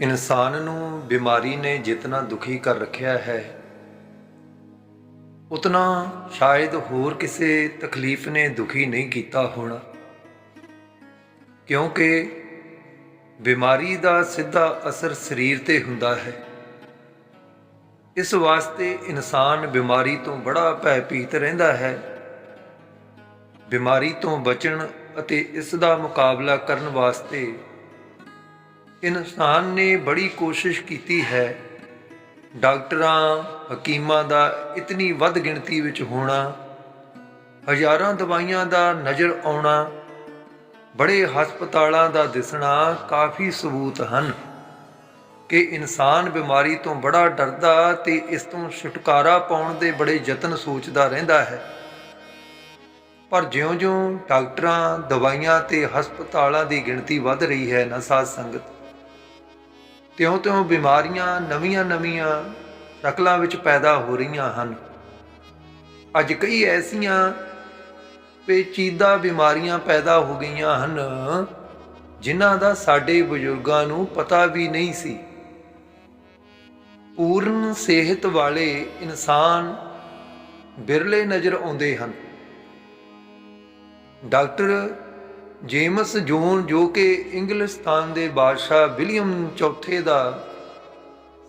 ਇਨਸਾਨ ਨੂੰ ਬਿਮਾਰੀ ਨੇ ਜਿਤਨਾ ਦੁਖੀ ਕਰ ਰੱਖਿਆ ਹੈ, ਉਤਨਾ ਸ਼ਾਇਦ ਹੋਰ ਕਿਸੇ ਤਕਲੀਫ ਨੇ ਦੁਖੀ ਨਹੀਂ ਕੀਤਾ ਹੋਣਾ। ਕਿਉਂਕਿ ਬਿਮਾਰੀ ਦਾ ਸਿੱਧਾ ਅਸਰ ਸਰੀਰ ਤੇ ਹੁੰਦਾ ਹੈ। ਇਸ ਵਾਸਤੇ ਇਨਸਾਨ ਬਿਮਾਰੀ ਤੋਂ ਬੜਾ ਭੈਭੀਤ ਰਹਿੰਦਾ ਹੈ। ਬਿਮਾਰੀ ਤੋਂ ਬਚਣ ਅਤੇ ਇਸ ਦਾ ਮੁਕਾਬਲਾ ਕਰਨ ਵਾਸਤੇ ਇਨਸਾਨ ਨੇ ਬੜੀ ਕੋਸ਼ਿਸ਼ ਕੀਤੀ ਹੈ। ਡਾਕਟਰਾਂ, ਹਕੀਮਾਂ ਦਾ ਇਤਨੀ ਵੱਧ ਗਿਣਤੀ ਵਿੱਚ ਹੋਣਾ, ਹਜ਼ਾਰਾਂ ਦਵਾਈਆਂ ਦਾ ਨਜ਼ਰ ਆਉਣਾ, ਬੜੇ ਹਸਪਤਾਲਾਂ ਦਾ ਦਿਸਣਾ ਕਾਫੀ ਸਬੂਤ ਹਨ ਕਿ ਇਨਸਾਨ ਬਿਮਾਰੀ ਤੋਂ ਬੜਾ ਡਰਦਾ ਤੇ ਇਸ ਤੋਂ ਛੁਟਕਾਰਾ ਪਾਉਣ ਦੇ ਬੜੇ ਯਤਨ ਸੋਚਦਾ ਰਹਿੰਦਾ ਹੈ। ਪਰ ਜਿਉਂ-ਜਿਉਂ ਡਾਕਟਰਾਂ, ਦਵਾਈਆਂ ਤੇ ਹਸਪਤਾਲਾਂ ਦੀ ਗਿਣਤੀ ਵੱਧ ਰਹੀ ਹੈ ਨਾ ਸਾਧ ਸੰਗਤ ਤਿਉਂ-ਤਿਉਂ ਬਿਮਾਰੀਆਂ ਨਵੀਆਂ-ਨਵੀਆਂ ਸ਼ਕਲਾਂ ਵਿੱਚ ਪੈਦਾ ਹੋ ਰਹੀਆਂ ਹਨ। ਅੱਜ ਕਈ ਐਸੀਆਂ ਪੇਚੀਦਾ ਬਿਮਾਰੀਆਂ ਪੈਦਾ ਹੋ ਗਈਆਂ ਹਨ, ਜਿਨ੍ਹਾਂ ਦਾ ਸਾਡੇ ਬਜ਼ੁਰਗਾਂ ਨੂੰ ਪਤਾ ਵੀ ਨਹੀਂ ਸੀ। ਪੂਰਨ ਸਿਹਤ ਵਾਲੇ ਇਨਸਾਨ ਬਿਰਲੇ ਨਜ਼ਰ ਆਉਂਦੇ ਹਨ। ਡਾਕਟਰ ਜੇਮਸ ਜੋਨ ਜੋ ਕਿ ਇੰਗਲਿਸਤਾਨ ਦੇ ਬਾਦਸ਼ਾਹ ਵਿਲੀਅਮ ਚੌਥੇ ਦਾ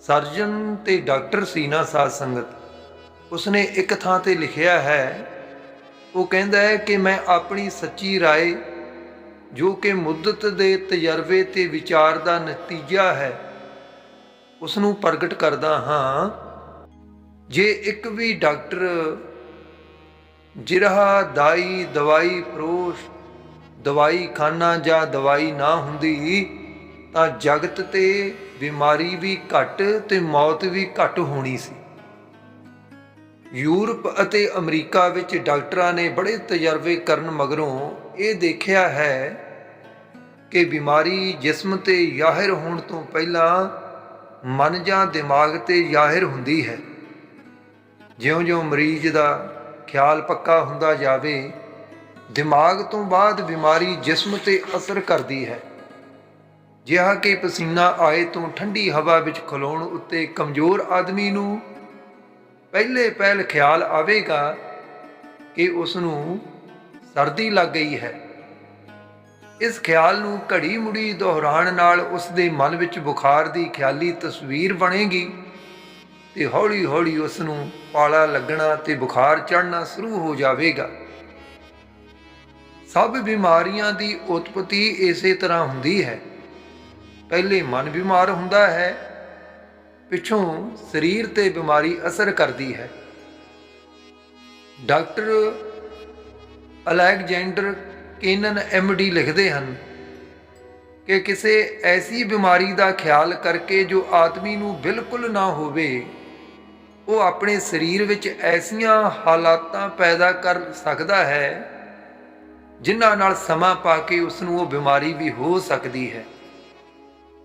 ਸਰਜਨ ਤੇ ਡਾਕਟਰ ਸੀ ਨਾ ਸਾਧ ਸੰਗਤ ਉਸਨੇ ਇੱਕ ਥਾਂ ਤੇ ਲਿਖਿਆ ਹੈ ਉਹ ਕਹਿੰਦਾ ਹੈ ਕਿ ਮੈਂ ਆਪਣੀ ਸੱਚੀ رائے ਜੋ ਕਿ ਮੁੱਦਤ ਦੇ ਤਜਰਬੇ ਤੇ ਵਿਚਾਰ ਦਾ ਨਤੀਜਾ ਹੈ ਉਸ ਨੂੰ ਪ੍ਰਗਟ ਕਰਦਾ ਹਾਂ ਜੇ ਇੱਕ ਵੀ ਡਾਕਟਰ ਜਿਰਹਾ ਦਾਈ ਦਵਾਈ ਫਰੋਸ਼ ਦਵਾਈ ਖਾਨਾ ਜਾਂ ਦਵਾਈ ਨਾ ਹੁੰਦੀ, ਤਾਂ ਜਗਤ ਤੇ ਬਿਮਾਰੀ ਵੀ ਘਟ ਤੇ ਮੌਤ ਵੀ ਘਟ ਹੋਣੀ ਸੀ। ਯੂਰਪ ਅਤੇ ਅਮਰੀਕਾ ਵਿੱਚ ਡਾਕਟਰਾਂ ਨੇ ਬੜੇ ਤਜਰਬੇ ਕਰਨ ਮਗਰੋਂ ਇਹ ਦੇਖਿਆ ਹੈ ਕਿ ਬਿਮਾਰੀ ਜਿਸਮ ਤੇ ਜ਼ਾਹਿਰ ਹੋਣ ਤੋਂ ਪਹਿਲਾਂ ਮਨ ਜਾਂ ਦਿਮਾਗ ਤੇ ਜ਼ਾਹਿਰ ਹੁੰਦੀ ਹੈ। ਜਿਉਂ-ਜਿਉਂ ਮਰੀਜ਼ ਦਾ ਖਿਆਲ ਪੱਕਾ ਹੁੰਦਾ ਜਾਵੇ ਦਿਮਾਗ ਤੋਂ ਬਾਅਦ ਬਿਮਾਰੀ ਜਿਸਮ ਤੇ ਅਸਰ ਕਰਦੀ ਹੈ। ਜਿਹਾ ਕਿ ਪਸੀਨਾ ਆਏ ਤੋਂ ਠੰਡੀ ਹਵਾ ਵਿੱਚ ਖਲੋਣ ਉੱਤੇ ਕਮਜ਼ੋਰ ਆਦਮੀ ਨੂੰ ਪਹਿਲੇ ਪਹਿਲ ਖਿਆਲ ਆਵੇਗਾ ਕਿ ਉਸ ਨੂੰ ਸਰਦੀ ਲੱਗ ਗਈ ਹੈ। ਇਸ ਖਿਆਲ ਨੂੰ ਘੜੀ ਮੁੜੀ ਦੁਹਰਾਉਣ ਨਾਲ ਉਸ ਦੇ ਮਨ ਵਿੱਚ ਬੁਖਾਰ ਦੀ ਖਿਆਲੀ ਤਸਵੀਰ ਬਣੇਗੀ ਤੇ ਹੌਲੀ ਹੌਲੀ ਉਸ ਨੂੰ ਪਾਲਾ ਲੱਗਣਾ ਤੇ ਬੁਖਾਰ ਚੜ੍ਹਨਾ ਸ਼ੁਰੂ ਹੋ ਜਾਵੇਗਾ। ਸਭ ਬਿਮਾਰੀਆਂ ਦੀ ਉਤਪਤੀ ਇਸੇ ਤਰ੍ਹਾਂ ਹੁੰਦੀ ਹੈ। ਪਹਿਲੇ ਮਨ ਬਿਮਾਰ ਹੁੰਦਾ ਹੈ, ਪਿੱਛੋਂ ਸਰੀਰ ਤੇ ਬਿਮਾਰੀ ਅਸਰ ਕਰਦੀ ਹੈ। ਡਾਕਟਰ ਅਲੈਗਜ਼ੈਂਡਰ ਕੇਨਨ ਐਮਡੀ ਲਿਖਦੇ ਹਨ ਕਿ ਕਿਸੇ ਐਸੀ ਬਿਮਾਰੀ ਦਾ ਖਿਆਲ ਕਰਕੇ ਜੋ ਆਦਮੀ ਨੂੰ ਬਿਲਕੁਲ ਨਾ ਹੋਵੇ, ਉਹ ਆਪਣੇ ਸਰੀਰ ਵਿੱਚ ਐਸੀਆਂ ਹਾਲਾਤਾਂ ਪੈਦਾ ਕਰ ਸਕਦਾ ਹੈ ਜਿਨ੍ਹਾਂ ਨਾਲ ਸਮਾਂ ਪਾ ਕੇ ਉਸ ਨੂੰ ਉਹ ਬਿਮਾਰੀ ਵੀ ਹੋ ਸਕਦੀ ਹੈ।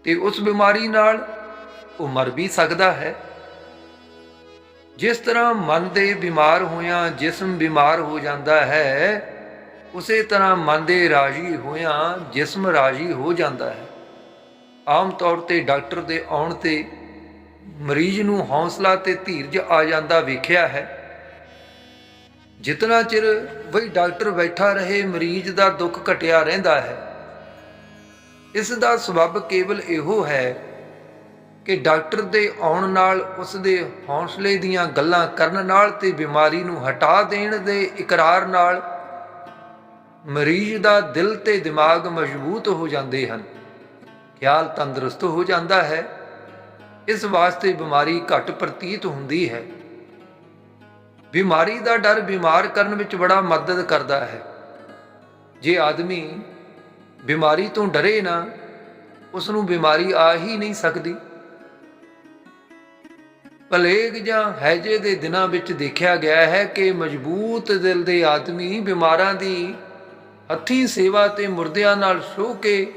ਤੇ ਉਸ ਬਿਮਾਰੀ ਨਾਲ ਉਹ ਮਰ ਵੀ ਸਕਦਾ ਹੈ। ਜਿਸ ਤਰ੍ਹਾਂ ਮਨ ਦੇ ਬਿਮਾਰ ਹੋਇਆ ਜਿਸਮ ਬਿਮਾਰ ਹੋ ਜਾਂਦਾ ਹੈ, ਉਸੇ ਤਰ੍ਹਾਂ ਮਨ ਦੇ ਰਾਜੀ ਹੋਇਆ ਜਿਸਮ ਰਾਜੀ ਹੋ ਜਾਂਦਾ ਹੈ। ਆਮ ਤੌਰ ਤੇ ਡਾਕਟਰ ਦੇ ਆਉਣ ਤੇ ਮਰੀਜ਼ ਨੂੰ ਹੌਸਲਾ ਤੇ ਧੀਰਜ ਆ ਜਾਂਦਾ ਵੇਖਿਆ ਹੈ। ਜਿਤਨਾ ਚਿਰ ਵਈ ਡਾਕਟਰ ਬੈਠਾ ਰਹੇ, ਮਰੀਜ਼ ਦਾ ਦੁੱਖ ਘਟਿਆ ਰਹਿੰਦਾ ਹੈ। ਇਸ ਦਾ ਸਬਬ ਕੇਵਲ ਇਹੋ ਹੈ ਕਿ ਡਾਕਟਰ ਦੇ ਆਉਣ ਨਾਲ, ਉਸ ਦੇ ਹੌਸਲੇ ਦੀਆਂ ਗੱਲਾਂ ਕਰਨ ਨਾਲ ਤੇ ਬਿਮਾਰੀ ਨੂੰ ਹਟਾ ਦੇਣ ਦੇ ਇਕਰਾਰ ਨਾਲ ਮਰੀਜ਼ ਦਾ ਦਿਲ ਤੇ ਦਿਮਾਗ ਮਜ਼ਬੂਤ ਹੋ ਜਾਂਦੇ ਹਨ। ਖਿਆਲ ਤੰਦਰੁਸਤ ਹੋ ਜਾਂਦਾ ਹੈ। ਇਸ ਵਾਸਤੇ ਬਿਮਾਰੀ ਘੱਟ ਪ੍ਰਤੀਤ ਹੁੰਦੀ ਹੈ। ਬਿਮਾਰੀ ਦਾ ਡਰ ਬਿਮਾਰ ਕਰਨ ਵਿੱਚ ਬੜਾ ਮਦਦ ਕਰਦਾ ਹੈ। ਜੇ ਆਦਮੀ ਬਿਮਾਰੀ ਤੋਂ ਡਰੇ ਨਾ ਉਸ ਨੂੰ ਬਿਮਾਰੀ ਆ ਹੀ ਨਹੀਂ ਸਕਦੀ। ਪਲੇਗ ਜਾਂ ਹੈਜੇ ਦੇ ਦਿਨਾਂ ਵਿੱਚ ਦੇਖਿਆ ਗਿਆ ਹੈ ਕਿ ਮਜ਼ਬੂਤ ਦਿਲ ਦੇ ਆਦਮੀ ਬਿਮਾਰਾਂ ਦੀ ਹੱਥੀਂ ਸੇਵਾ ਤੇ ਮੁਰਦਿਆਂ ਨਾਲ ਸੋ ਕੇ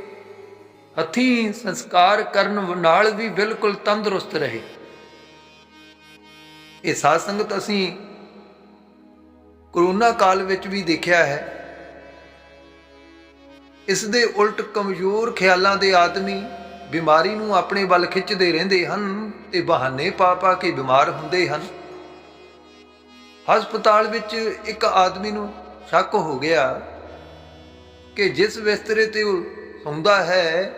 ਹੱਥੀਂ ਸੰਸਕਾਰ ਕਰਨ ਨਾਲ ਵੀ ਬਿਲਕੁਲ ਤੰਦਰੁਸਤ ਰਹੇ। ਇਹ ਸਾਧ ਸੰਗਤ ਅਸੀਂ ਕਰੋਨਾ ਕਾਲ ਵਿੱਚ ਵੀ ਦੇਖਿਆ ਹੈ। ਇਸ ਦੇ ਉਲਟ ਕਮਜ਼ੋਰ ਖਿਆਲਾਂ ਦੇ ਆਦਮੀ ਬਿਮਾਰੀ ਨੂੰ ਆਪਣੇ ਵੱਲ ਖਿੱਚਦੇ ਰਹਿੰਦੇ ਹਨ ਤੇ ਬਹਾਨੇ ਪਾ ਪਾ ਕੇ ਬਿਮਾਰ ਹੁੰਦੇ ਹਨ। ਹਸਪਤਾਲ ਵਿੱਚ ਇੱਕ ਆਦਮੀ ਨੂੰ ਸ਼ੱਕ ਹੋ ਗਿਆ ਕਿ ਜਿਸ ਬਿਸਤਰੇ ਤੇ ਉਹ ਸੌਂਦਾ ਹੈ,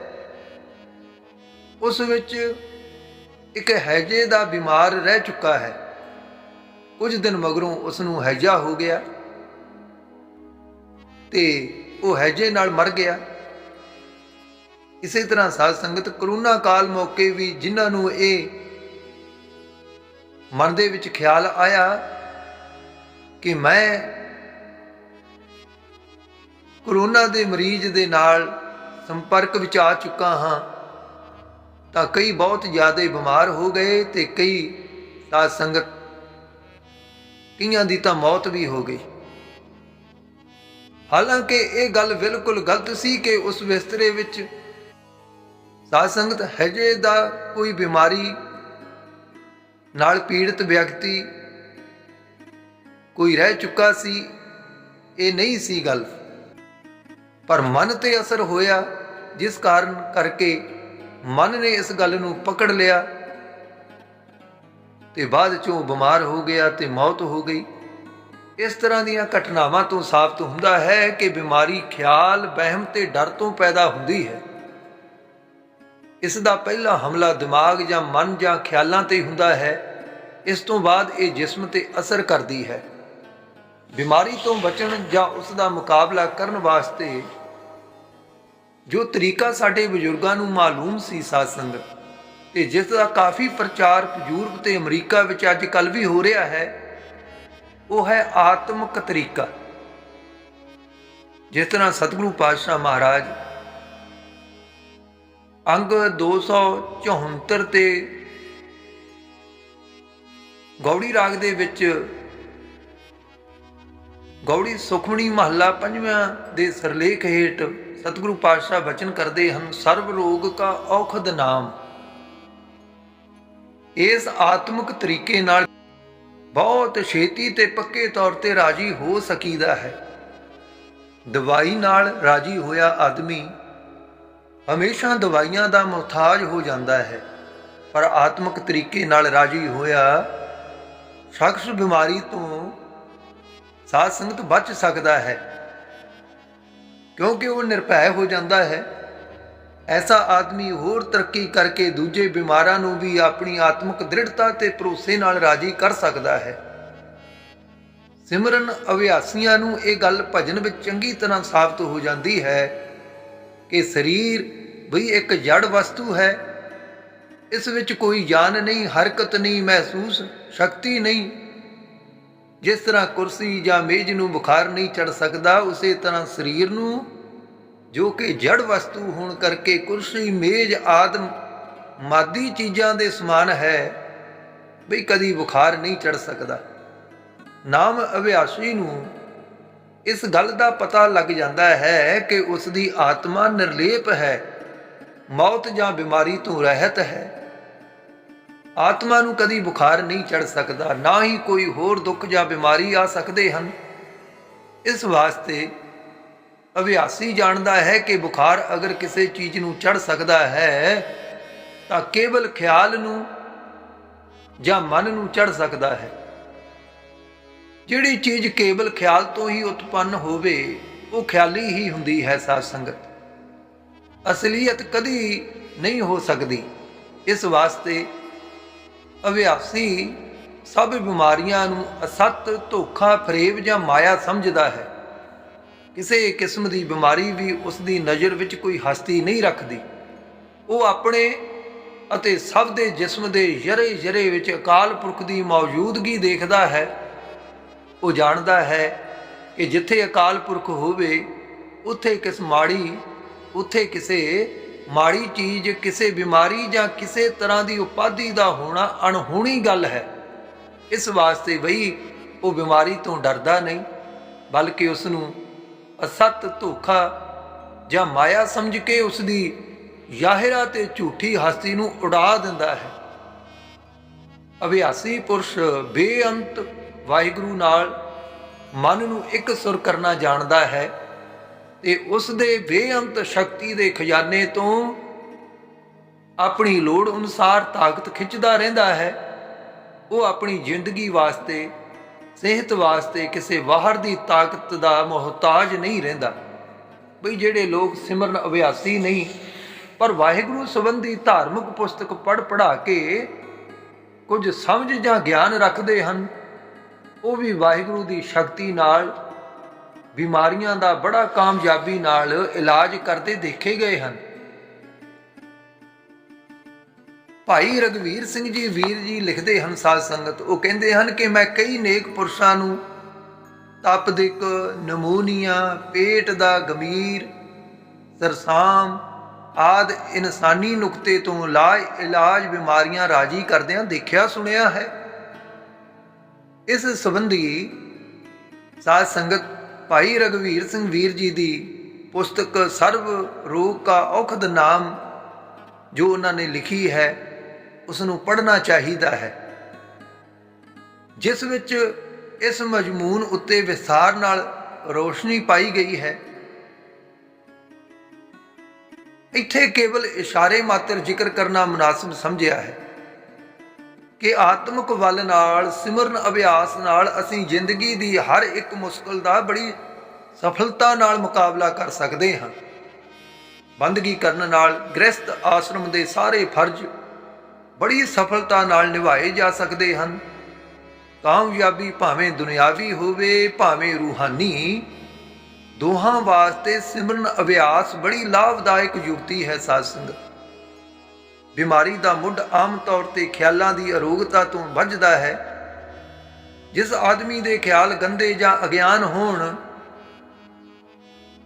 ਉਸ ਵਿੱਚ ਇੱਕ ਹੈਜੇ ਦਾ ਬਿਮਾਰ ਰਹਿ ਚੁੱਕਾ ਹੈ। ਕੁਝ ਦਿਨ ਮਗਰੋਂ ਉਸ ਨੂੰ ਹੈਜਾ ਹੋ ਗਿਆ ਤੇ ਉਹ ਹੈਜੇ ਨਾਲ ਮਰ ਗਿਆ। ਇਸੇ ਤਰ੍ਹਾਂ ਸਾਧ ਸੰਗਤ ਕਰੋਨਾ ਕਾਲ ਮੌਕੇ ਵੀ ਜਿਨ੍ਹਾਂ ਨੂੰ ਇਹ ਮਨ ਦੇ ਵਿੱਚ ਖਿਆਲ ਆਇਆ ਕਿ ਮੈਂ ਕਰੋਨਾ ਦੇ ਮਰੀਜ਼ ਦੇ ਨਾਲ ਸੰਪਰਕ ਵਿੱਚ ਆ ਚੁੱਕਾ ਹਾਂ, ਤਾਂ ਕਈ ਬਹੁਤ ਜ਼ਿਆਦਾ ਬਿਮਾਰ ਹੋ ਗਏ ਤੇ ਕਈ ਸਾਧ ਸੰਗਤ ਕਈਆਂ ਦੀ ਤਾਂ ਮੌਤ ਵੀ ਹੋ ਗਈ। ਹਾਲਾਂਕਿ ਇਹ ਗੱਲ ਬਿਲਕੁਲ ਗਲਤ ਸੀ ਕਿ ਉਸ ਬਿਸਤਰੇ ਵਿੱਚ ਸਾਧ ਸੰਗਤ ਹਜੇ ਦਾ ਕੋਈ ਬਿਮਾਰੀ ਨਾਲ ਪੀੜਤ ਵਿਅਕਤੀ ਕੋਈ ਰਹਿ ਚੁੱਕਾ ਸੀ, ਇਹ ਨਹੀਂ ਸੀ ਗੱਲ। ਪਰ ਮਨ ਤੇ ਅਸਰ ਹੋਇਆ, ਜਿਸ ਕਾਰਨ ਕਰਕੇ ਮਨ ਨੇ ਇਸ ਗੱਲ ਨੂੰ ਪਕੜ ਲਿਆ। ਤੇ ਬਾਅਦ ਚੋਂ ਬਿਮਾਰ ਹੋ ਗਿਆ ਤੇ ਮੌਤ ਹੋ ਗਈ। ਇਸ ਤਰ੍ਹਾਂ ਦੀਆਂ ਘਟਨਾਵਾਂ ਤੋਂ ਸਾਬਤ ਹੁੰਦਾ ਹੈ ਕਿ ਬਿਮਾਰੀ ਖਿਆਲ, ਵਹਿਮ ਤੇ ਡਰ ਤੋਂ ਪੈਦਾ ਹੁੰਦੀ ਹੈ। ਇਸ ਦਾ ਪਹਿਲਾ ਹਮਲਾ ਦਿਮਾਗ ਜਾਂ ਮਨ ਜਾਂ ਖਿਆਲਾਂ ਤੇ ਹੁੰਦਾ ਹੈ। ਇਸ ਤੋਂ ਬਾਅਦ ਇਹ ਜਿਸਮ ਤੇ ਅਸਰ ਕਰਦੀ ਹੈ। ਬਿਮਾਰੀ ਤੋਂ ਬਚਣ ਜਾਂ ਉਸ ਦਾ ਮੁਕਾਬਲਾ ਕਰਨ ਵਾਸਤੇ ਜੋ ਤਰੀਕਾ ਸਾਡੇ ਬਜ਼ੁਰਗਾਂ ਨੂੰ ਮਾਲੂਮ ਸੀ ਸਾਧ ਸੰਗਤ ਤੇ ਜਿਸ ਦਾ ਕਾਫੀ ਪ੍ਰਚਾਰ ਯੂਰਪ ਤੇ ਅਮਰੀਕਾ ਵਿੱਚ ਅੱਜ ਕੱਲ ਵੀ ਹੋ ਰਿਹਾ ਹੈ, ਉਹ ਹੈ ਆਤਮਿਕ ਤਰੀਕਾ। ਜਿਸ ਤਰ੍ਹਾਂ ਸਤਿਗੁਰੂ ਪਾਤਸ਼ਾਹ ਮਹਾਰਾਜ ਅੰਗ 274 ਤੇ ਗੌੜੀ ਰਾਗ ਦੇ ਵਿੱਚ ਗੌੜੀ ਸੁਖਮਣੀ ਮਹੱਲਾ ਪੰਜਵਾਂ ਦੇ ਸਰਲੇਖ ਹੇਠ ਸਤਿਗੁਰੂ ਪਾਤਸ਼ਾਹ ਬਚਨ ਕਰਦੇ ਹਨ ਸਰਬ ਰੋਗ ਕਾ ਔਖਦ ਨਾਮ। ਇਸ ਆਤਮਿਕ ਤਰੀਕੇ ਨਾਲ ਬਹੁਤ ਛੇਤੀ ਤੇ ਪੱਕੇ ਤੌਰ ਤੇ ਰਾਜੀ ਹੋ ਸਕੀਦਾ ਹੈ। ਦਵਾਈ ਨਾਲ ਰਾਜੀ ਹੋਇਆ ਆਦਮੀ ਹਮੇਸ਼ਾ ਦਵਾਈਆਂ ਦਾ ਮੁਹਤਾਜ ਹੋ ਜਾਂਦਾ ਹੈ, ਪਰ ਆਤਮਿਕ ਤਰੀਕੇ ਨਾਲ ਰਾਜੀ ਹੋਇਆ ਸ਼ਖਸ ਬਿਮਾਰੀ ਤੋਂ ਸਾਧ ਸੰਗਤ ਬਚ ਸਕਦਾ ਹੈ, ਕਿਉਂਕਿ ਉਹ ਨਿਰਭੈ ਹੋ ਜਾਂਦਾ ਹੈ। ਐਸਾ ਆਦਮੀ ਹੋਰ ਤਰੱਕੀ ਕਰਕੇ ਦੂਜੇ ਬਿਮਾਰਾਂ ਨੂੰ ਵੀ ਆਪਣੀ ਆਤਮਿਕ ਦ੍ਰਿੜਤਾ ਤੇ ਭਰੋਸੇ ਨਾਲ ਰਾਜੀ ਕਰ ਸਕਦਾ ਹੈ। ਸਿਮਰਨ ਅਭਿਆਸੀਆਂ ਨੂੰ ਇਹ ਗੱਲ ਭਜਨ ਵਿੱਚ ਚੰਗੀ ਤਰ੍ਹਾਂ ਸਾਬਤ ਹੋ ਜਾਂਦੀ ਹੈ ਕਿ ਸਰੀਰ ਵੀ ਇੱਕ ਜੜ ਵਸਤੂ ਹੈ। ਇਸ ਵਿੱਚ ਕੋਈ ਜਾਨ ਨਹੀਂ, ਹਰਕਤ ਨਹੀਂ, ਮਹਿਸੂਸ ਸ਼ਕਤੀ ਨਹੀਂ। ਜਿਸ ਤਰ੍ਹਾਂ ਕੁਰਸੀ ਜਾਂ ਮੇਜ਼ ਨੂੰ ਬੁਖਾਰ ਨਹੀਂ ਚੜ ਸਕਦਾ, ਉਸੇ ਤਰ੍ਹਾਂ ਸਰੀਰ ਨੂੰ ਜੋ ਕਿ ਜੜ ਵਸਤੂ ਹੋਣ ਕਰਕੇ ਕੁਰਸੀ ਮੇਜ਼ ਆਦਮ ਮਾਦੀ ਚੀਜ਼ਾਂ ਦੇ ਸਮਾਨ ਹੈ ਵੀ ਕਦੀ ਬੁਖਾਰ ਨਹੀਂ ਚੜ ਸਕਦਾ। ਨਾਮ ਅਭਿਆਸੀ ਨੂੰ ਇਸ ਗੱਲ ਦਾ ਪਤਾ ਲੱਗ ਜਾਂਦਾ ਹੈ ਕਿ ਉਸ ਦੀ ਆਤਮਾ ਨਿਰਲੇਪ ਹੈ, ਮੌਤ ਜਾਂ ਬਿਮਾਰੀ ਤੋਂ ਰਹਿਤ ਹੈ। ਆਤਮਾ ਨੂੰ ਕਦੀ ਬੁਖਾਰ ਨਹੀਂ ਚੜ ਸਕਦਾ, ਨਾ ਹੀ ਕੋਈ ਹੋਰ ਦੁੱਖ ਜਾਂ ਬਿਮਾਰੀ ਆ ਸਕਦੇ ਹਨ। ਇਸ ਵਾਸਤੇ ਅਭਿਆਸੀ ਜਾਣਦਾ ਹੈ ਕਿ ਬੁਖਾਰ ਅਗਰ ਕਿਸੇ ਚੀਜ਼ ਨੂੰ ਚੜ ਸਕਦਾ ਹੈ, ਤਾਂ ਕੇਵਲ ਖਿਆਲ ਨੂੰ ਜਾਂ ਮਨ ਨੂੰ ਚੜ ਸਕਦਾ ਹੈ। ਜਿਹੜੀ ਚੀਜ਼ ਕੇਵਲ ਖਿਆਲ ਤੋਂ ਹੀ ਉਤਪੰਨ ਹੋਵੇ, ਉਹ ਖਿਆਲੀ ਹੀ ਹੁੰਦੀ ਹੈ ਸਾਧ ਸੰਗਤ। ਅਸਲੀਅਤ ਕਦੀ ਨਹੀਂ ਹੋ ਸਕਦੀ। ਇਸ ਵਾਸਤੇ ਅਭਿਆਸੀ ਸਭ ਬਿਮਾਰੀਆਂ ਨੂੰ ਅਸਤ, ਧੋਖਾ, ਫਰੇਬ ਜਾਂ ਮਾਇਆ ਸਮਝਦਾ ਹੈ। ਕਿਸੇ ਕਿਸਮ ਦੀ ਬਿਮਾਰੀ ਵੀ ਉਸ ਦੀ ਨਜ਼ਰ ਵਿੱਚ ਕੋਈ ਹਸਤੀ ਨਹੀਂ ਰੱਖਦੀ। ਉਹ ਆਪਣੇ ਅਤੇ ਸਭ ਦੇ ਜਿਸਮ ਦੇ ਜਰੇ ਜਰੇ ਵਿੱਚ ਅਕਾਲ ਪੁਰਖ ਦੀ ਮੌਜੂਦਗੀ ਦੇਖਦਾ ਹੈ। ਉਹ ਜਾਣਦਾ ਹੈ ਕਿ ਜਿੱਥੇ ਅਕਾਲ ਪੁਰਖ ਹੋਵੇ, ਉੱਥੇ ਕਿਸ ਮਾੜੀ, ਉੱਥੇ ਕਿਸੇ ਮਾੜੀ ਚੀਜ਼, ਕਿਸੇ ਬਿਮਾਰੀ ਜਾਂ ਕਿਸੇ ਤਰ੍ਹਾਂ ਦੀ ਉਪਾਧੀ ਦਾ ਹੋਣਾ ਅਣਹੋਣੀ ਗੱਲ ਹੈ। ਇਸ ਵਾਸਤੇ ਬਈ ਉਹ ਬਿਮਾਰੀ ਤੋਂ ਡਰਦਾ ਨਹੀਂ, ਬਲਕਿ ਉਸ ਨੂੰ ਅਸਤ ਧੋਖਾ ਜਾਂ ਮਾਇਆ ਸਮਝ ਕੇ ਉਸ ਦੀ ਜ਼ਾਹਿਰਾ ਤੇ ਝੂਠੀ ਹਸਤੀ ਨੂੰ ਉਡਾ ਦਿੰਦਾ ਹੈ। ਅਭਿਆਸੀ ਪੁਰਸ਼ ਬੇਅੰਤ ਵਾਹਿਗੁਰੂ ਨਾਲ ਮਨ ਨੂੰ ਇੱਕ ਸੁਰ ਕਰਨਾ ਜਾਣਦਾ ਹੈ ਤੇ ਉਸ ਦੇ ਬੇਅੰਤ ਸ਼ਕਤੀ ਦੇ ਖਜ਼ਾਨੇ ਤੋਂ ਆਪਣੀ ਲੋੜ ਅਨੁਸਾਰ ਤਾਕਤ ਖਿੱਚਦਾ ਰਹਿੰਦਾ ਹੈ। ਉਹ ਆਪਣੀ ਜ਼ਿੰਦਗੀ ਵਾਸਤੇ ਸਿਹਤ ਵਾਸਤੇ ਕਿਸੇ ਬਾਹਰ ਦੀ ਤਾਕਤ ਦਾ ਮੁਹਤਾਜ ਨਹੀਂ ਰਹਿੰਦਾ। ਬਈ ਜਿਹੜੇ ਲੋਕ ਸਿਮਰਨ ਅਭਿਆਸੀ ਨਹੀਂ, ਪਰ ਵਾਹਿਗੁਰੂ ਸੰਬੰਧੀ ਧਾਰਮਿਕ ਪੁਸਤਕ ਪੜ੍ਹ ਪੜ੍ਹਾ ਕੇ ਕੁਝ ਸਮਝ ਜਾਂ ਗਿਆਨ ਰੱਖਦੇ ਹਨ, ਉਹ ਵੀ ਵਾਹਿਗੁਰੂ ਦੀ ਸ਼ਕਤੀ ਨਾਲ, ਬਿਮਾਰੀਆਂ ਦਾ ਬੜਾ ਕਾਮਯਾਬੀ ਨਾਲ ਇਲਾਜ ਕਰਦੇ ਦੇਖੇ ਗਏ ਹਨ। ਭਾਈ ਰਗਵੀਰ ਸਿੰਘ ਜੀ ਵੀਰ ਜੀ ਲਿਖਦੇ ਹਨ ਸਾਧ ਸੰਗਤ, ਉਹ ਕਹਿੰਦੇ ਹਨ ਕਿ ਮੈਂ ਕਈ ਨੇਕ ਪੁਰਸ਼ਾਂ ਨੂੰ ਤਪਦਿਕ ਨਮੂਨੀਆ, ਪੇਟ ਦਾ ਗੰਭੀਰ ਸਰਸਾਮ ਆਦ ਇਨਸਾਨੀ ਨੁਕਤੇ ਤੋਂ ਲਾ ਇਲਾਜ ਬਿਮਾਰੀਆਂ ਰਾਜੀ ਕਰਦਿਆਂ ਦੇਖਿਆ ਸੁਣਿਆ ਹੈ। ਇਸ ਸੰਬੰਧੀ ਸਾਧ ਸੰਗਤ ਭਾਈ ਰਗਵੀਰ ਸਿੰਘ ਵੀਰ ਜੀ ਦੀ ਪੁਸਤਕ ਸਰਵ ਰੋਗ ਕਾ ਔਖਦ ਨਾਮ ਜੋ ਉਹਨਾਂ ਨੇ ਲਿਖੀ ਹੈ ਉਸ ਨੂੰ ਪੜ੍ਹਨਾ ਚਾਹੀਦਾ ਹੈ। ਜਿਸ ਵਿੱਚ ਇਸ ਮਜਮੂਨ ਉੱਤੇ ਵਿਸਥਾਰ ਨਾਲ ਰੋਸ਼ਨੀ ਪਾਈ ਗਈ ਹੈ। ਇੱਥੇ ਕੇਵਲ ਇਸ਼ਾਰੇ ਮਾਤਰ ਜ਼ਿਕਰ ਕਰਨਾ ਮੁਨਾਸਬ ਸਮਝਿਆ ਹੈ ਕਿ ਆਤਮਿਕ ਵੱਲ ਨਾਲ, ਸਿਮਰਨ ਅਭਿਆਸ ਨਾਲ ਅਸੀਂ ਜ਼ਿੰਦਗੀ ਦੀ ਹਰ ਇੱਕ ਮੁਸ਼ਕਲ ਦਾ ਬੜੀ ਸਫਲਤਾ ਨਾਲ ਮੁਕਾਬਲਾ ਕਰ ਸਕਦੇ ਹਾਂ। ਬੰਦਗੀ ਕਰਨ ਨਾਲ ਗ੍ਰਸਥ ਆਸ਼ਰਮ ਦੇ ਸਾਰੇ ਫਰਜ਼ ਬੜੀ ਸਫਲਤਾ ਨਾਲ ਨਿਭਾਏ ਜਾ ਸਕਦੇ ਹਨ। ਕਾਮਯਾਬੀ ਭਾਵੇਂ ਦੁਨਿਆਵੀ ਹੋਵੇ, ਭਾਵੇਂ ਰੂਹਾਨੀ, ਦੋਹਾਂ ਵਾਸਤੇ ਸਿਮਰਨ ਅਭਿਆਸ ਬੜੀ ਲਾਭਦਾਇਕ ਯੁਕਤੀ ਹੈ ਸਾਧ ਸੰਗਤ। ਬਿਮਾਰੀ ਦਾ ਮੁੱਢ ਆਮ ਤੌਰ ਤੇ ਖਿਆਲਾਂ ਦੀ ਅਰੋਗਤਾ ਤੋਂ ਵੱਜਦਾ ਹੈ। ਜਿਸ ਆਦਮੀ ਦੇ ਖਿਆਲ ਗੰਦੇ ਜਾਂ ਅਗਿਆਨ ਹੋਣ,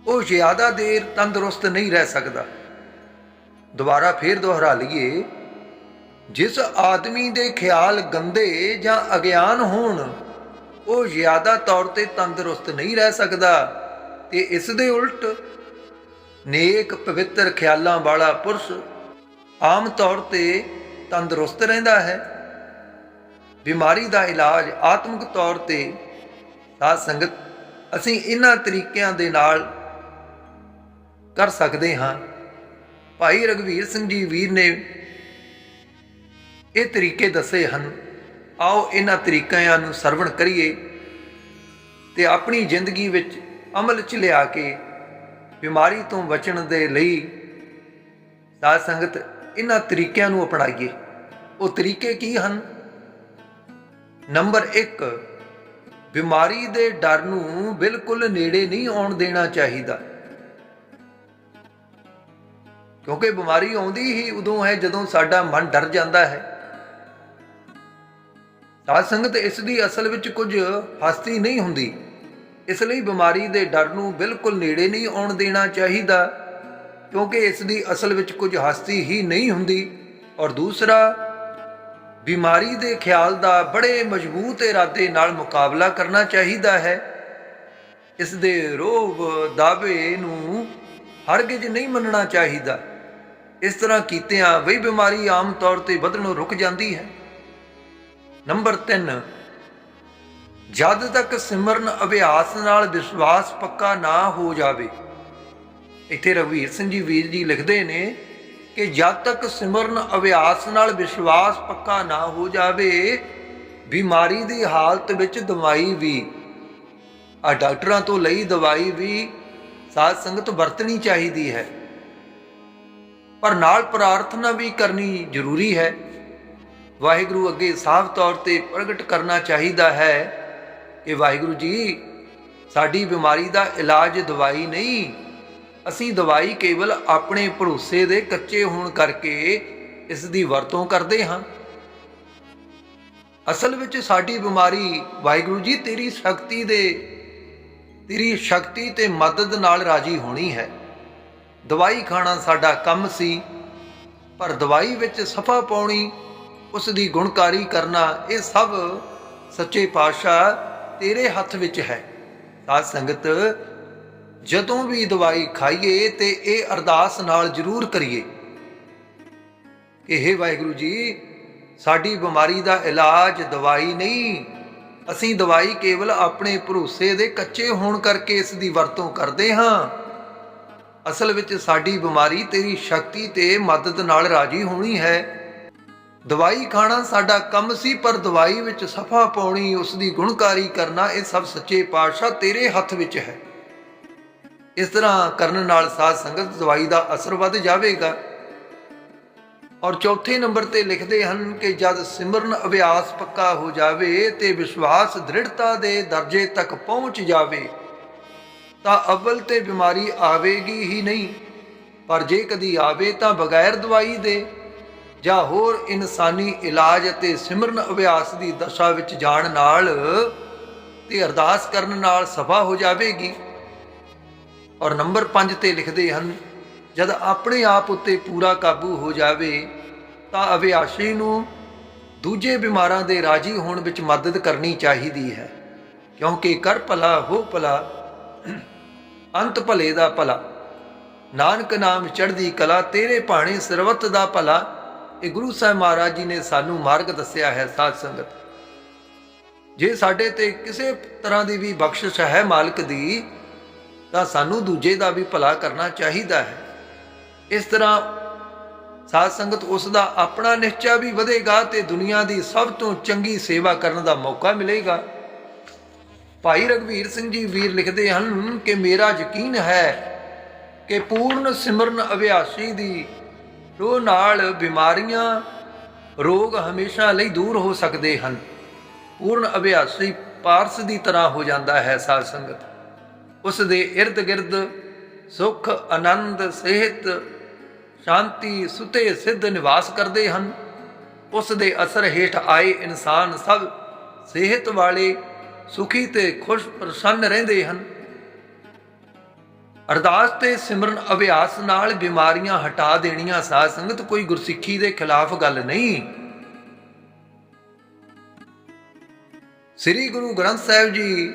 ਉਹ ਜ਼ਿਆਦਾ ਦੇਰ ਤੰਦਰੁਸਤ ਨਹੀਂ ਰਹਿ ਸਕਦਾ। ਦੁਬਾਰਾ ਫੇਰ ਦੁਹਰਾ ਲਈਏ ਜਿਸ ਆਦਮੀ ਦੇ ਖਿਆਲ ਗੰਦੇ ਜਾਂ ਅਗਿਆਨ ਹੋਣ, ਉਹ ਜ਼ਿਆਦਾ ਤੌਰ ਤੇ ਤੰਦਰੁਸਤ ਨਹੀਂ ਰਹਿ ਸਕਦਾ। ਤੇ ਇਸ ਦੇ ਉਲਟ ਨੇਕ ਪਵਿੱਤਰ ਖਿਆਲਾਂ ਵਾਲਾ ਪੁਰਸ਼ ਆਮ ਤੌਰ ਤੇ ਤੰਦਰੁਸਤ ਰਹਿੰਦਾ ਹੈ। ਬਿਮਾਰੀ ਦਾ ਇਲਾਜ ਆਤਮਿਕ ਤੌਰ ਤੇ ਸਾਧ ਸੰਗਤ ਅਸੀਂ ਇਹਨਾਂ ਤਰੀਕਿਆਂ ਦੇ ਨਾਲ ਕਰ ਸਕਦੇ ਹਾਂ। ਭਾਈ ਰਗਵੀਰ ਸਿੰਘ ਜੀ ਵੀਰ ਨੇ ਇਹ ਤਰੀਕੇ ਦੱਸੇ ਹਨ। ਆਓ ਇਹਨਾਂ ਤਰੀਕਿਆਂ ਨੂੰ ਸਰਵਣ ਕਰੀਏ ਤੇ ਆਪਣੀ ਜ਼ਿੰਦਗੀ ਵਿੱਚ ਅਮਲ ਚ ਲਿਆ ਕੇ ਬਿਮਾਰੀ ਤੋਂ ਬਚਣ ਦੇ ਲਈ ਸਾਧ ਸੰਗਤ ਇਹਨਾਂ ਤਰੀਕਿਆਂ ਨੂੰ ਅਪਣਾਈਏ। ਉਹ ਤਰੀਕੇ ਕੀ ਹਨ? ਨੰਬਰ 1 ਬਿਮਾਰੀ ਦੇ ਡਰ ਨੂੰ ਬਿਲਕੁਲ ਨੇੜੇ ਨਹੀਂ ਆਉਣ ਦੇਣਾ ਚਾਹੀਦਾ। ਕਿਉਂਕਿ ਬਿਮਾਰੀ ਆਉਂਦੀ ਹੀ ਉਦੋਂ ਹੈ ਜਦੋਂ ਸਾਡਾ ਮਨ ਡਰ ਜਾਂਦਾ ਹੈ। ਸਾਧ ਸੰਗਤ ਇਸ ਦੀ ਅਸਲ ਵਿੱਚ ਕੁਝ ਹਸਤੀ ਨਹੀਂ ਹੁੰਦੀ। ਇਸ ਲਈ ਬਿਮਾਰੀ ਦੇ ਡਰ ਨੂੰ ਬਿਲਕੁਲ ਨੇੜੇ ਨਹੀਂ ਆਉਣ ਦੇਣਾ ਚਾਹੀਦਾ, ਕਿਉਂਕਿ ਇਸ ਦੀ ਅਸਲ ਵਿੱਚ ਕੁਝ ਹਸਤੀ ਹੀ ਨਹੀਂ ਹੁੰਦੀ। ਔਰ ਦੂਸਰਾ, ਬਿਮਾਰੀ ਦੇ ਖਿਆਲ ਦਾ ਬੜੇ ਮਜ਼ਬੂਤ ਇਰਾਦੇ ਨਾਲ ਮੁਕਾਬਲਾ ਕਰਨਾ ਚਾਹੀਦਾ ਹੈ। ਇਸ ਦੇ ਰੋਗ ਦਾਅਵੇ ਨੂੰ ਹਰਗਿਜ਼ ਨਹੀਂ ਮੰਨਣਾ ਚਾਹੀਦਾ। ਇਸ ਤਰ੍ਹਾਂ ਕੀਤਿਆਂ ਵਈ ਬਿਮਾਰੀ ਆਮ ਤੌਰ ਤੇ ਵਧਣੋਂ ਰੁਕ ਜਾਂਦੀ ਹੈ। ਨੰਬਰ 3 ਜਦ ਤੱਕ ਸਿਮਰਨ ਅਭਿਆਸ ਨਾਲ ਵਿਸ਼ਵਾਸ ਪੱਕਾ ਨਾ ਹੋ ਜਾਵੇ। ਇੱਥੇ ਰਵੀਰ ਸਿੰਘ ਜੀ ਵੀਰ ਜੀ ਲਿਖਦੇ ਨੇ ਕਿ ਜਦ ਤੱਕ ਸਿਮਰਨ ਅਭਿਆਸ ਨਾਲ ਵਿਸ਼ਵਾਸ ਪੱਕਾ ਨਾ ਹੋ ਜਾਵੇ, ਬਿਮਾਰੀ ਦੀ ਹਾਲਤ ਵਿੱਚ ਦਵਾਈ ਵੀ ਆ ਡਾਕਟਰਾਂ ਤੋਂ ਲਈ ਦਵਾਈ ਵੀ ਸਾਧ ਸੰਗਤ ਵਰਤਣੀ ਚਾਹੀਦੀ ਹੈ। ਪਰ ਨਾਲ ਪ੍ਰਾਰਥਨਾ ਵੀ ਕਰਨੀ ਜ਼ਰੂਰੀ ਹੈ। ਵਾਹਿਗੁਰੂ ਅੱਗੇ ਸਾਫ਼ ਤੌਰ ਤੇ ਪ੍ਰਗਟ ਕਰਨਾ ਚਾਹੀਦਾ ਹੈ। ਕਿ ਵਾਹਿਗੁਰੂ ਜੀ, ਸਾਡੀ ਬਿਮਾਰੀ ਦਾ ਇਲਾਜ ਦਵਾਈ ਨਹੀਂ। ਅਸੀਂ ਦਵਾਈ ਕੇਵਲ ਆਪਣੇ ਭਰੋਸੇ ਦੇ ਕੱਚੇ ਹੋਣ ਕਰਕੇ ਇਸ ਦੀ ਵਰਤੋਂ ਕਰਦੇ ਹਾਂ। ਅਸਲ ਵਿੱਚ ਸਾਡੀ ਬਿਮਾਰੀ, ਵਾਹਿਗੁਰੂ ਜੀ, ਤੇਰੀ ਸ਼ਕਤੀ ਦੇ, ਤੇਰੀ ਸ਼ਕਤੀ ਤੇ ਮਦਦ ਨਾਲ ਰਾਜੀ ਹੋਣੀ ਹੈ। ਦਵਾਈ ਖਾਣਾ ਸਾਡਾ ਕੰਮ ਸੀ, ਪਰ ਦਵਾਈ ਵਿੱਚ ਸਫਾ ਪਾਉਣੀ ਉਸ ਦੀ ਗੁਣਕਾਰੀ ਕਰਨਾ ਇਹ ਸਭ ਸੱਚੇ ਪਾਤਸ਼ਾਹ ਤੇਰੇ ਹੱਥ ਵਿੱਚ ਹੈ। ਸਾਧ ਸੰਗਤ, ਜਦੋਂ ਵੀ ਦਵਾਈ ਖਾਈਏ ਤੇ ਇਹ ਅਰਦਾਸ ਨਾਲ ਜ਼ਰੂਰ ਕਰੀਏ ਕਿ हे ਵਾਹਿਗੁਰੂ ਜੀ, ਸਾਡੀ ਬਿਮਾਰੀ ਦਾ ਇਲਾਜ ਦਵਾਈ ਨਹੀਂ, ਅਸੀਂ ਦਵਾਈ ਕੇਵਲ ਆਪਣੇ ਭਰੋਸੇ ਦੇ ਕੱਚੇ ਹੋਣ ਕਰਕੇ ਇਸ ਦੀ ਵਰਤੋਂ ਕਰਦੇ ਹਾਂ। ਅਸਲ ਵਿੱਚ ਸਾਡੀ ਬਿਮਾਰੀ ਤੇਰੀ ਸ਼ਕਤੀ ਤੇ ਮਦਦ ਨਾਲ ਰਾਜੀ ਹੋਣੀ ਹੈ। ਦਵਾਈ ਖਾਣਾ ਸਾਡਾ ਕੰਮ ਸੀ, ਪਰ ਦਵਾਈ ਵਿੱਚ ਸਫਾ ਪਾਉਣੀ ਉਸ ਦੀ ਗੁਣਕਾਰੀ ਕਰਨਾ, ਇਹ ਸਭ ਸੱਚੇ ਪਾਤਸ਼ਾਹ ਤੇਰੇ ਹੱਥ ਵਿੱਚ ਹੈ। ਇਸ ਤਰ੍ਹਾਂ ਕਰਨ ਨਾਲ ਸਾਧ ਸੰਗਤ ਦਵਾਈ ਦਾ ਅਸਰ ਵੱਧ ਜਾਵੇਗਾ। ਔਰ ਚੌਥੇ ਨੰਬਰ ਤੇ ਲਿਖਦੇ ਹਨ ਕਿ ਜਦ ਸਿਮਰਨ ਅਭਿਆਸ ਪੱਕਾ ਹੋ ਜਾਵੇ ਤੇ ਵਿਸ਼ਵਾਸ ਦ੍ਰਿੜਤਾ ਦੇ ਦਰਜੇ ਤੱਕ ਪਹੁੰਚ ਜਾਵੇ, ਤਾਂ ਅਵਲ ਤੇ ਬਿਮਾਰੀ ਆਵੇਗੀ ਹੀ ਨਹੀਂ। ਪਰ ਜੇ ਕਦੀ ਆਵੇ ਤਾਂ ਬਗੈਰ ਦਵਾਈ ਦੇ ਜਾਂ ਹੋਰ ਇਨਸਾਨੀ ਇਲਾਜ ਅਤੇ ਸਿਮਰਨ ਅਭਿਆਸ ਦੀ ਦਸ਼ਾ ਵਿੱਚ ਜਾਣ ਨਾਲ ਤੇ ਅਰਦਾਸ ਕਰਨ ਨਾਲ ਸਫਾ ਹੋ ਜਾਵੇਗੀ। ਔਰ ਨੰਬਰ 5 ਤੇ ਲਿਖਦੇ ਹਨ, ਜਦ ਆਪਣੇ ਆਪ ਉੱਤੇ ਪੂਰਾ ਕਾਬੂ ਹੋ ਜਾਵੇ, ਤਾਂ ਅਭਿਆਸੀ ਨੂੰ ਦੂਜੇ ਬਿਮਾਰਾਂ ਦੇ ਰਾਜੀ ਹੋਣ ਵਿੱਚ ਮਦਦ ਕਰਨੀ ਚਾਹੀਦੀ ਹੈ। ਕਿਉਂਕਿ ਕਰ ਭਲਾ, ਹੋ ਭਲਾ, ਅੰਤ ਭਲੇ ਦਾ ਭਲਾ। ਨਾਨਕ ਨਾਮ ਚੜ੍ਹਦੀ ਕਲਾ ਤੇਰੇ ਭਾਣੇ ਸਰਵਤ ਦਾ ਭਲਾ। ਇਹ ਗੁਰੂ ਸਾਹਿਬ ਮਹਾਰਾਜ ਜੀ ਨੇ ਸਾਨੂੰ ਮਾਰਗ ਦੱਸਿਆ ਹੈ ਸਾਧ ਸੰਗਤ। ਜੇ ਸਾਡੇ ਤੇ ਕਿਸੇ ਤਰ੍ਹਾਂ ਦੀ ਵੀ ਬਖਸ਼ਿਸ਼ ਹੈ ਮਾਲਕ ਦੀ, ਤਾਂ ਸਾਨੂੰ ਦੂਜੇ ਦਾ ਵੀ ਭਲਾ ਕਰਨਾ ਚਾਹੀਦਾ ਹੈ। ਇਸ ਤਰ੍ਹਾਂ ਸਾਧ ਸੰਗਤ ਉਸ ਦਾ ਆਪਣਾ ਨਿਸ਼ਚਾ ਵੀ ਵਧੇਗਾ ਤੇ ਦੁਨੀਆ ਦੀ ਸਭ ਤੋਂ ਚੰਗੀ ਸੇਵਾ ਕਰਨ ਦਾ ਮੌਕਾ ਮਿਲੇਗਾ। ਭਾਈ ਰਗਵੀਰ ਸਿੰਘ ਜੀ ਵੀਰ ਲਿਖਦੇ ਹਨ ਕਿ ਮੇਰਾ ਯਕੀਨ ਹੈ ਕਿ ਪੂਰਨ ਸਿਮਰਨ ਅਭਿਆਸੀ ਦੀ ਰੋਹ ਨਾਲ ਬਿਮਾਰੀਆਂ ਰੋਗ ਹਮੇਸ਼ਾ ਲਈ ਦੂਰ ਹੋ ਸਕਦੇ ਹਨ। ਪੂਰਨ ਅਭਿਆਸੀ ਪਾਰਸ ਦੀ ਤਰ੍ਹਾਂ ਹੋ ਜਾਂਦਾ ਹੈ ਸਾਧ ਸੰਗਤ। ਉਸ ਦੇ ird ਗਿਰਦ ਸੁਖ, ਆਨੰਦ, ਸਿਹਤ, ਸ਼ਾਂਤੀ, ਸੁਤੇ ਸਿੱਧ ਨਿਵਾਸ ਕਰਦੇ ਹਨ। ਉਸ ਦੇ ਅਸਰ ਹੇਠ ਆਏ ਇਨਸਾਨ ਸਭ ਸਿਹਤ ਵਾਲੇ ਸੁਖੀ ਤੇ ਖੁਸ਼ ਪ੍ਰਸੰਨ ਰਹਿੰਦੇ ਹਨ। ਅਰਦਾਸ ਤੇ ਸਿਮਰਨ ਅਭਿਆਸ ਨਾਲ ਬਿਮਾਰੀਆਂ ਹਟਾ ਦੇਣੀਆਂ ਸਾਧ ਸੰਗਤ, ਕੋਈ ਗੁਰਸਿੱਖੀ ਦੇ ਖਿਲਾਫ ਗੱਲ ਨਹੀਂ। ਸ੍ਰੀ ਗੁਰੂ ਗ੍ਰੰਥ ਸਾਹਿਬ ਜੀ,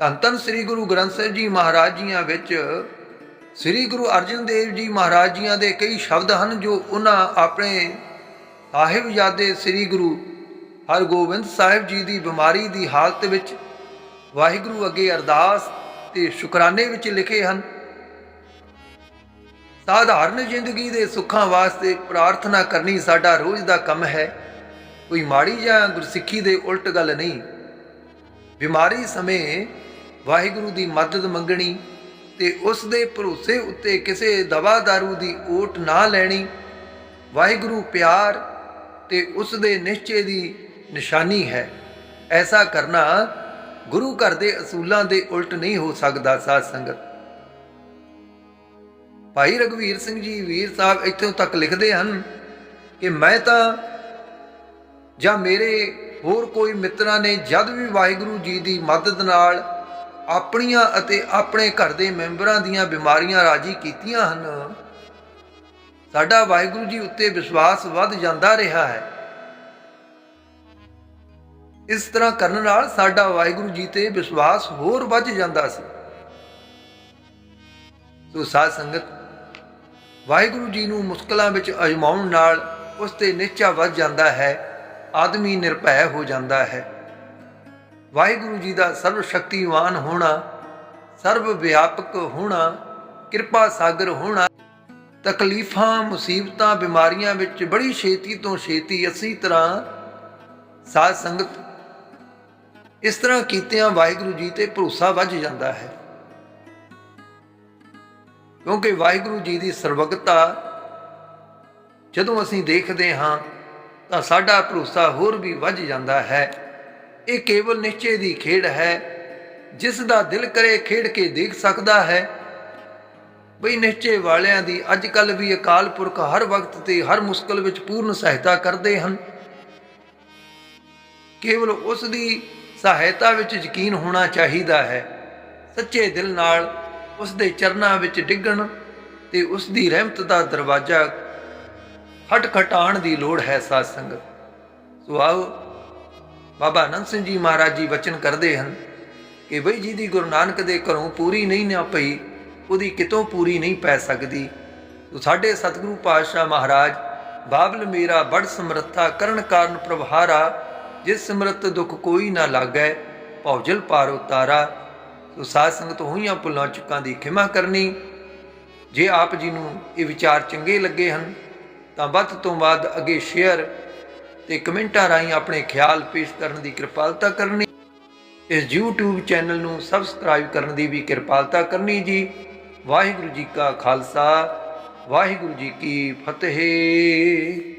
ਧੰਨ ਧੰਨ ਸ੍ਰੀ ਗੁਰੂ ਗ੍ਰੰਥ ਸਾਹਿਬ ਜੀ ਮਹਾਰਾਜ ਜੀਆਂ ਵਿੱਚ, ਸ੍ਰੀ ਗੁਰੂ ਅਰਜਨ ਦੇਵ ਜੀ ਮਹਾਰਾਜ ਜੀਆਂ ਦੇ ਕਈ ਸ਼ਬਦ ਹਨ ਜੋ ਉਹਨਾਂ ਆਪਣੇ ਸਾਹਿਬਜ਼ਾਦੇ ਸ੍ਰੀ ਗੁਰੂ ਹਰਗੋਬਿੰਦ ਸਾਹਿਬ ਜੀ ਦੀ ਬਿਮਾਰੀ ਦੀ ਹਾਲਤ ਵਿੱਚ ਵਾਹਿਗੁਰੂ ਅੱਗੇ ਅਰਦਾਸ ਤੇ ਸ਼ੁਕਰਾਨੇ ਵਿੱਚ ਲਿਖੇ ਹਨ। ਸਾਧਾਰਨ ਜ਼ਿੰਦਗੀ ਦੇ ਸੁੱਖਾਂ ਵਾਸਤੇ ਪ੍ਰਾਰਥਨਾ ਕਰਨੀ ਸਾਡਾ ਰੋਜ਼ ਦਾ ਕੰਮ ਹੈ। ਕੋਈ ਮਾੜੀ ਜਾਂ ਗੁਰਸਿੱਖੀ ਦੇ ਉਲਟ ਗੱਲ ਨਹੀਂ। ਬਿਮਾਰੀ ਸਮੇਂ ਵਾਹਿਗੁਰੂ ਦੀ ਮਦਦ ਮੰਗਣੀ ਤੇ ਉਸ ਦੇ ਭਰੋਸੇ ਉੱਤੇ ਕਿਸੇ ਦਵਾ ਦਾਰੂ ਦੀ ਓਟ ਨਾ ਲੈਣੀ, ਵਾਹਿਗੁਰੂ ਪਿਆਰ ਤੇ ਉਸ ਦੇ ਨਿਸ਼ਚੇ ਦੀ ਨਿਸ਼ਾਨੀ ਹੈ। ਐਸਾ ਕਰਨਾ ਗੁਰੂ ਘਰ ਦੇ ਅਸੂਲਾਂ ਦੇ ਉਲਟ ਨਹੀਂ ਹੋ ਸਕਦਾ ਸਾਧ ਸੰਗਤ। ਭਾਈ ਰਗਵੀਰ ਸਿੰਘ ਜੀ ਵੀਰ ਸਾਹਿਬ ਇੱਥੋਂ ਤੱਕ ਲਿਖਦੇ ਹਨ ਕਿ ਮੈਂ ਤਾਂ ਜਾਂ ਮੇਰੇ ਹੋਰ ਕੋਈ ਮਿੱਤਰਾਂ ਨੇ ਜਦ ਵੀ ਵਾਹਿਗੁਰੂ ਜੀ ਦੀ ਮਦਦ ਨਾਲ ਆਪਣੀਆਂ ਅਤੇ ਆਪਣੇ ਘਰ ਦੇ ਮੈਂਬਰਾਂ ਦੀਆਂ ਬਿਮਾਰੀਆਂ ਰਾਜੀ ਕੀਤੀਆਂ ਹਨ, ਸਾਡਾ ਵਾਹਿਗੁਰੂ ਜੀ ਉੱਤੇ ਵਿਸ਼ਵਾਸ ਵੱਧ ਜਾਂਦਾ ਰਿਹਾ ਹੈ। ਇਸ ਤਰ੍ਹਾਂ ਕਰਨ ਨਾਲ ਸਾਡਾ ਵਾਹਿਗੁਰੂ ਜੀ ਤੇ ਵਿਸ਼ਵਾਸ ਹੋਰ ਵੱਧ ਜਾਂਦਾ ਸੀ। ਸੋ ਸਾਧ ਸੰਗਤ, ਵਾਹਿਗੁਰੂ ਜੀ ਨੂੰ ਮੁਸ਼ਕਲਾਂ ਵਿੱਚ ਅਜਮਾਉਣ ਨਾਲ ਉਸ ਤੇ ਨਿਚਾ ਵੱਧ ਜਾਂਦਾ ਹੈ ਆਦਮੀ ਨਿਰਭੈ ਹੋ ਜਾਂਦਾ ਹੈ। ਵਾਹਿਗੁਰੂ ਜੀ ਦਾ ਸਰਵ ਸ਼ਕਤੀਵਾਨ ਹੋਣਾ ਸਰਵ ਵਿਆਪਕ ਹੋਣਾ, ਕਿਰਪਾ ਸਾਗਰ ਹੋਣਾ, ਤਕਲੀਫਾਂ, ਮੁਸੀਬਤਾਂ, ਬਿਮਾਰੀਆਂ ਵਿੱਚ ਬੜੀ ਛੇਤੀ ਤੋਂ ਛੇਤੀ ਅਸੀਂ ਤਰ੍ਹਾਂ ਸਾਧ ਸੰਗਤ ਇਸ ਤਰ੍ਹਾਂ ਕੀਤਿਆਂ ਵਾਹਿਗੁਰੂ ਜੀ ਤੇ ਭਰੋਸਾ ਵੱਜ ਜਾਂਦਾ ਹੈ। ਕਿਉਂਕਿ ਵਾਹਿਗੁਰੂ ਜੀ ਦੀ ਸਰਵਗਤਾ ਜਦੋਂ ਅਸੀਂ ਦੇਖਦੇ ਹਾਂ, ਤਾਂ ਸਾਡਾ ਭਰੋਸਾ ਹੋਰ ਵੀ ਵੱਜ ਜਾਂਦਾ ਹੈ। ਇਹ ਕੇਵਲ ਨਿਸ਼ਚੇ ਦੀ ਖੇਡ ਹੈ, ਜਿਸ ਦਾ ਦਿਲ ਕਰੇ ਖੇਡ ਕੇ ਦੇਖ ਸਕਦਾ ਹੈ। ਬਈ ਨਿਸ਼ਚੇ ਵਾਲਿਆਂ ਦੀ ਅੱਜ ਕੱਲ ਵੀ ਅਕਾਲ ਪੁਰਖ ਹਰ ਵਕਤ ਤੇ ਹਰ ਮੁਸ਼ਕਲ ਵਿੱਚ ਪੂਰਨ ਸਹਾਇਤਾ ਕਰਦੇ ਹਨ। ਕੇਵਲ ਉਸ ਦੀ ਸਹਾਇਤਾ ਵਿੱਚ ਯਕੀਨ ਹੋਣਾ ਚਾਹੀਦਾ ਹੈ। ਸੱਚੇ ਦਿਲ ਨਾਲ ਉਸ ਦੇ ਚਰਨਾਂ ਵਿੱਚ ਡਿੱਗਣ ਤੇ ਉਸ ਦੀ ਰਹਿਮਤ ਦਾ ਦਰਵਾਜ਼ਾ ਖਟਖਟਾਉਣ ਦੀ ਲੋੜ ਹੈ ਸਾਧ ਸੰਗਤ। ਸੋ ਆਓ, ਬਾਬਾ ਅਨੰਦ ਸਿੰਘ ਜੀ ਮਹਾਰਾਜ ਜੀ ਵਚਨ ਕਰਦੇ ਹਨ ਕਿ ਬਈ ਜੀ ਦੀ ਗੁਰੂ ਨਾਨਕ ਦੇ ਘਰੋਂ ਪੂਰੀ ਨਹੀਂ ਨਾ ਪਈ, ਉਹਦੀ ਕਿਤੋਂ ਪੂਰੀ ਨਹੀਂ ਪੈ ਸਕਦੀ। ਸੋ ਸਾਡੇ ਸਤਿਗੁਰੂ ਪਾਤਸ਼ਾਹ ਮਹਾਰਾਜ, ਬਾਬਲ ਮੇਰਾ ਬੜ ਸਮਰੱਥਾ ਕਰਨ ਕਾਰਨ ਪ੍ਰਭਾਰਾ ਜਿਸ ਸਮਰਤ ਦੁਖ ਕੋਈ ਨਾ ਲਾਗੈ ਭੌਜਲ ਪਾਰ ਉਤਾਰਾ ਸੋ ਸਾਧ ਸੰਗਤ ਹੋਈਆਂ ਭੁੱਲਾਂ ਚੁੱਕਾਂ ਦੀ ਖਿਮਾ ਕਰਨੀ। ਜੇ ਆਪ ਜੀ ਨੂੰ ਇਹ ਵਿਚਾਰ ਚੰਗੇ ਲੱਗੇ ਹਨ, ਤਾਂ ਵੱਧ ਤੋਂ ਵੱਧ ਅੱਗੇ ਸ਼ੇਅਰ ਤੇ ਕਮੈਂਟਾਂ ਰਾਹੀਂ ਆਪਣੇ ਖਿਆਲ ਪੇਸ਼ ਕਰਨ ਦੀ ਕਿਰਪਾਲਤਾ ਕਰਨੀ। ਇਸ YouTube ਚੈਨਲ ਨੂੰ ਸਬਸਕ੍ਰਾਈਬ ਕਰਨ ਦੀ ਵੀ ਕਿਰਪਾਲਤਾ ਕਰਨੀ ਜੀ। ਵਾਹਿਗੁਰੂ ਜੀ ਕਾ ਖਾਲਸਾ, ਵਾਹਿਗੁਰੂ ਜੀ ਕੀ ਫਤਿਹ।